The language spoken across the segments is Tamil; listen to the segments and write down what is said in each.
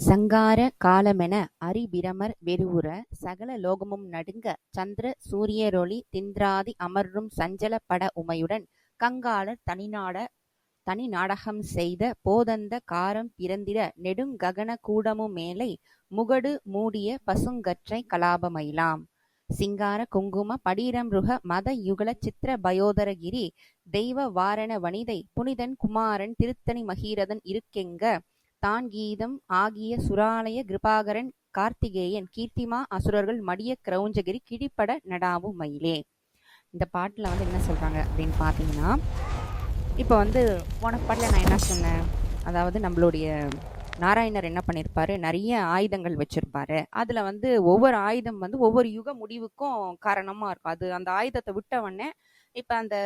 சங்கார காலமென அரிபிரமர் வெறுவுற சகல லோகமும் நடுங்க சந்திர சூரியரொளி திந்திராதி அமர்ரும் சஞ்சல பட உமையுடன் கங்காளர் தனிநாட தனி நாடகம் செய்த போதந்த காரம் பிறந்திட நெடுங்ககன கூடமு மேலை முகடு மூடிய பசுங்கற்றை கலாபமயிலாம். சிங்கார குங்கும படிரம்ருக மத யுகல சித்திர பயோதரகிரி தெய்வ வாரண வனிதை புனிதன் குமாரன் திருத்தணி மகீரதன் இருக்கெங்க தான் கீதம் ஆகிய சுராலய கிருபாகரன் கார்த்திகேயன் கீர்த்திமா அசுரர்கள் மடிய கிரௌஞ்சகிரி கிடிப்பட நடாவும் மயிலே. இந்த பாட்டில் வந்து என்ன சொல்கிறாங்க அப்படின்னு பார்த்தீங்கன்னா இப்போ வந்து போன பாட்டில் நான் என்ன சொன்னேன்? அதாவது நம்மளுடைய நாராயணர் என்ன பண்ணியிருப்பாரு நிறைய ஆயுதங்கள் வச்சிருப்பாரு. அதில் வந்து ஒவ்வொரு ஆயுதம் வந்து ஒவ்வொரு யுக முடிவுக்கும் காரணமாக இருக்கும். அது அந்த ஆயுதத்தை விட்டவொடனே இப்போ அந்த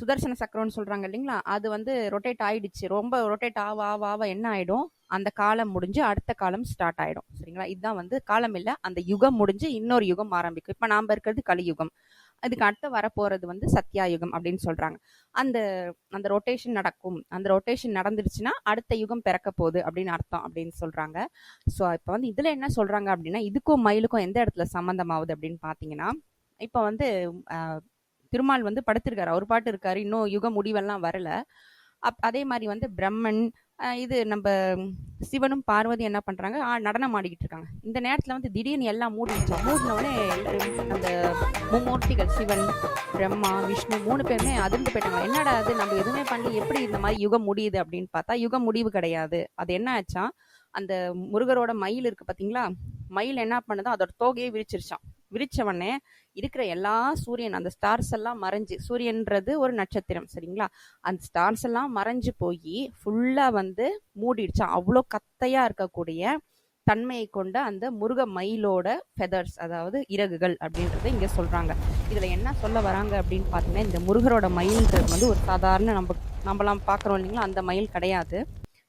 சுதர்சன சக்கரம்னு சொல்றாங்க இல்லைங்களா? அது வந்து ரொட்டேட் ஆயிடுச்சு. ரொம்ப ரொட்டேட் ஆவ ஆவ ஆவ என்ன ஆயிடும்? அந்த காலம் முடிஞ்சு அடுத்த காலம் ஸ்டார்ட் ஆயிடும். சரிங்களா? இதுதான் வந்து காலம் இல்லை அந்த யுகம் முடிஞ்சு இன்னொரு யுகம் ஆரம்பிக்கும். இப்போ நாம இருக்கிறது கலியுகம். அதுக்கு அடுத்து வரப்போறது வந்து சத்யாயுகம் அப்படின்னு சொல்றாங்க. அந்த அந்த ரொட்டேஷன் நடக்கும். அந்த ரொட்டேஷன் நடந்துருச்சுன்னா அடுத்த யுகம் பிறக்க போகுது அப்படின்னு அர்த்தம் அப்படின்னு சொல்றாங்க. ஸோ இப்போ வந்து இதுல என்ன சொல்றாங்க அப்படின்னா இதுக்கும் மயிலுக்கும் எந்த இடத்துல சம்மந்தமாகுது அப்படின்னு பார்த்தீங்கன்னா இப்போ வந்து திருமால் வந்து படுத்திருக்காரு. அவர் பாட்டு இருக்காரு. இன்னும் யுக முடிவெல்லாம் வரல. அப் அதே மாதிரி வந்து பிரம்மன் இது நம்ம சிவனும் பார்வதி என்ன பண்றாங்க? நடனம் ஆடிக்கிட்டு இருக்காங்க. இந்த நேரத்துல வந்து திடீர்னு எல்லாம் மூடிடுச்சு மூடினவுடனே அந்த மும்மூர்த்திகள் சிவன் பிரம்மா விஷ்ணு மூணு பேருமே அதிர்ந்து போயிட்டாங்க. என்னடா அது நம்ம எதுவுமே பண்ணி எப்படி இந்த மாதிரி யுகம் முடியுது அப்படின்னு பார்த்தா யுகம் முடிவு கிடையாது. அது என்ன ஆச்சா? அந்த முருகரோட மயில் இருக்கு பாத்தீங்களா? மயில் என்ன பண்ணுதோ அதோட தோகையை விரிச்சிருச்சான் விரிச்சவனே இருக்கிற எல்லா சூரியன் அந்த ஸ்டார்ஸ் எல்லாம் மறைஞ்சு சூரியன்றது ஒரு நட்சத்திரம் சரிங்களா? அந்த ஸ்டார்ஸ் எல்லாம் மறைஞ்சு போய் ஃபுல்லா வந்து மூடிடுச்சான் அவ்வளோ கத்தையா இருக்கக்கூடிய தன்மையை கொண்ட அந்த முருக மயிலோட ஃபெதர்ஸ் அதாவது இறகுகள் அப்படின்றத இங்க சொல்றாங்க. இதுல என்ன சொல்ல வராங்க அப்படின்னு பாத்தீங்கன்னா இந்த முருகரோட மயில்ன்றது வந்து ஒரு சாதாரண நம்ம நம்மலாம் பாக்குறோம் இல்லைங்களா? அந்த மயில் கிடையாது.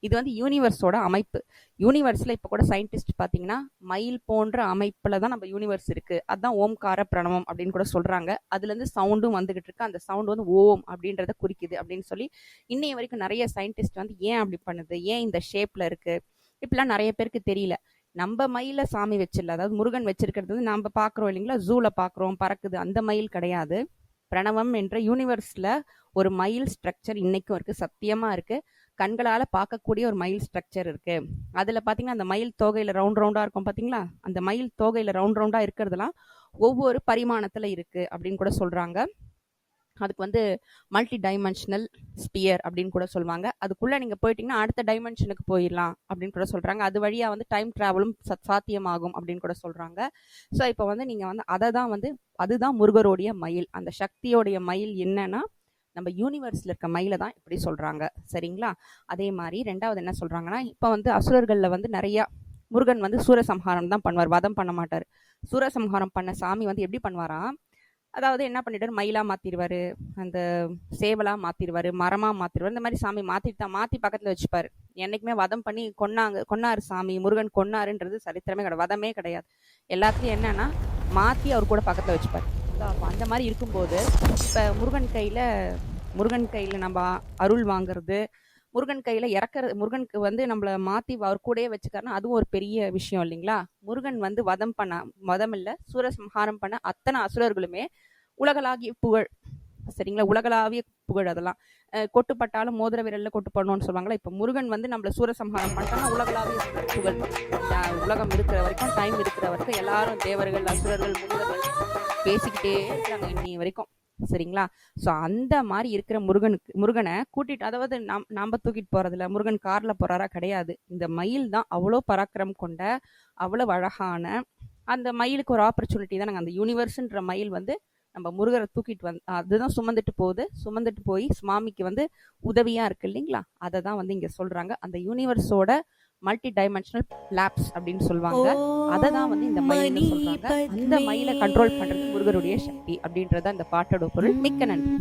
இது வந்து யூனிவர்ஸோட அமைப்பு. யூனிவர்ஸில் இப்போ கூட சயின்டிஸ்ட் பார்த்தீங்கன்னா மயில் போன்ற அமைப்பில் தான் நம்ம யூனிவர்ஸ் இருக்குது அதுதான் ஓம்கார பிரணவம் அப்படின்னு கூட சொல்கிறாங்க அதுலேருந்து சவுண்டும் வந்துகிட்டு இருக்கு. அந்த சவுண்ட் வந்து ஓம் அப்படின்றத குறிக்குது அப்படின்னு சொல்லி இன்னைய வரைக்கும் நிறைய சயின்டிஸ்ட் வந்து ஏன் அப்படி பண்ணுது? ஏன் இந்த ஷேப்பில் இருக்குது இப்படிலாம் நிறைய பேருக்கு தெரியல. நம்ம மயில சாமி வச்சிடல. அதாவது முருகன் வச்சிருக்கிறது வந்து நம்ம பார்க்குறோம் இல்லைங்களா? ஜூவில் பார்க்குறோம் பறக்குது. அந்த மயில் கிடையாது. பிரணவம் என்ற யூனிவர்ஸில் ஒரு மயில் ஸ்ட்ரக்சர் இன்னைக்கும் இருக்குது சத்தியமாக இருக்குது கண்களால் பார்க்கக்கூடிய ஒரு மயில் ஸ்ட்ரக்சர் இருக்கு. அதில் பார்த்தீங்கன்னா அந்த மயில் தோகையில் ரவுண்ட் ரவுண்டாக இருக்கும் பார்த்தீங்களா அந்த மயில் தோகையில் ரவுண்ட் ரவுண்டாக இருக்கிறதுலாம் ஒவ்வொரு பரிமாணத்தில் இருக்கு அப்படின்னு கூட சொல்றாங்க. அதுக்கு வந்து மல்டி டைமென்ஷனல் ஸ்பியர் அப்படின்னு கூட சொல்லுவாங்க. அதுக்குள்ள நீங்க போயிட்டீங்கன்னா அடுத்த டைமென்ஷனுக்கு போயிடலாம் அப்படின்னு கூட சொல்றாங்க. அது வழியா வந்து டைம் டிராவலும் சாத்தியமாகும் அப்படின்னு கூட சொல்றாங்க. ஸோ இப்போ வந்து நீங்க வந்து அதை தான் வந்து அதுதான் முருகருடைய மயில் அந்த சக்தியோடைய மயில் என்னன்னா நம்ம யூனிவர்ஸில் இருக்க மயில தான் இப்படி சொல்கிறாங்க சரிங்களா? அதே மாதிரி ரெண்டாவது என்ன சொல்கிறாங்கன்னா இப்போ வந்து அசுரர்களில் வந்து நிறையா முருகன் வந்து சூரசம்ஹாரம் தான் பண்ணுவார் வதம் பண்ண மாட்டார். சூரசம்ஹாரம் பண்ண சாமி வந்து எப்படி பண்ணுவாராம் அதாவது என்ன பண்ணிட்டார் மயிலாக மாற்றிடுவார் அந்த சேவலாக மாற்றிடுவார் மரமாக மாற்றிடுவார் இந்த மாதிரி சாமி மாற்றிட்டு தான் மாற்றி பக்கத்தில் வச்சுப்பார். என்னைக்குமே வதம் பண்ணி கொன்னாங்க கொன்னாரு சாமி முருகன் கொன்னாருன்றது சரித்திரமே கிடையாது வதமே கிடையாது. எல்லாத்துலேயும் என்னன்னா மாற்றி அவர் கூட பக்கத்தில் வச்சுப்பார். அந்த மாதிரி இருக்கும்போது இப்போ முருகன் கையில் முருகன் கையில் நம்ம அருள் வாங்குறது முருகன் கையில் இறக்குறது முருகனுக்கு வந்து நம்மளை மாற்றி அவர் கூடயே வச்சுக்காருன்னா அதுவும் ஒரு பெரிய விஷயம் இல்லைங்களா? முருகன் வந்து வதம் பண்ண வதம் இல்லை சூரசம்ஹாரம் பண்ண அத்தனை அசுரர்களுமே உலகளாகிய புகழ். சரிங்களா? உலகளாவிய புகழ் அதெல்லாம். கொட்டுப்பட்டாலும் மோதிர விரல்ல கொட்டு பண்ணணும்னு சொல்லுவாங்களா இப்போ முருகன் வந்து நம்மள சூரசம்ஹாரம் பண்ணிட்டோம்னா உலகளாவிய புகழ். உலகம் இருக்கிற வரைக்கும் டைம் இருக்கிற வரைக்கும் எல்லாரும் தேவர்கள் அசுரர்கள் முருகர்கள் பேசிக்கிட்டே இருக்கிறாங்க இன்னி வரைக்கும். சரிங்களா? ஸோ அந்த மாதிரி இருக்கிற முருகனுக்கு முருகனை கூட்டிட்டு அதாவது நாம் நாம தூக்கிட்டு போறதுல முருகன் கார்ல போறாரா கிடையாது. இந்த மயில் தான் அவ்வளோ பராக்கிரம் கொண்ட அவ்வளோ அழகான அந்த மயிலுக்கு ஒரு ஆப்பர்ச்சுனிட்டி தான் நாங்கள் அந்த யூனிவர்ஸ்ன்ற மயில் வந்து நம்ம முருகரை தூக்கிட்டு வந்து அதுதான் சுமந்துட்டு போகுது. சுமந்துட்டு போய் சுவாமிக்கு வந்து உதவியா இருக்கு இல்லைங்களா? அதை தான் வந்து இங்க சொல்றாங்க. அந்த யூனிவர்ஸோட மல்டி டைமென்ஷனல் லேப்ஸ் அப்படின்னு சொல்லுவாங்க. அதை தான் வந்து இந்த மயில் சொல்றாங்க. அந்த மயிலை கண்ட்ரோல் பண்றது முருகருடைய சக்தி அப்படின்றத அந்த பாட்டோட பொருள். மிக்க நன்றி.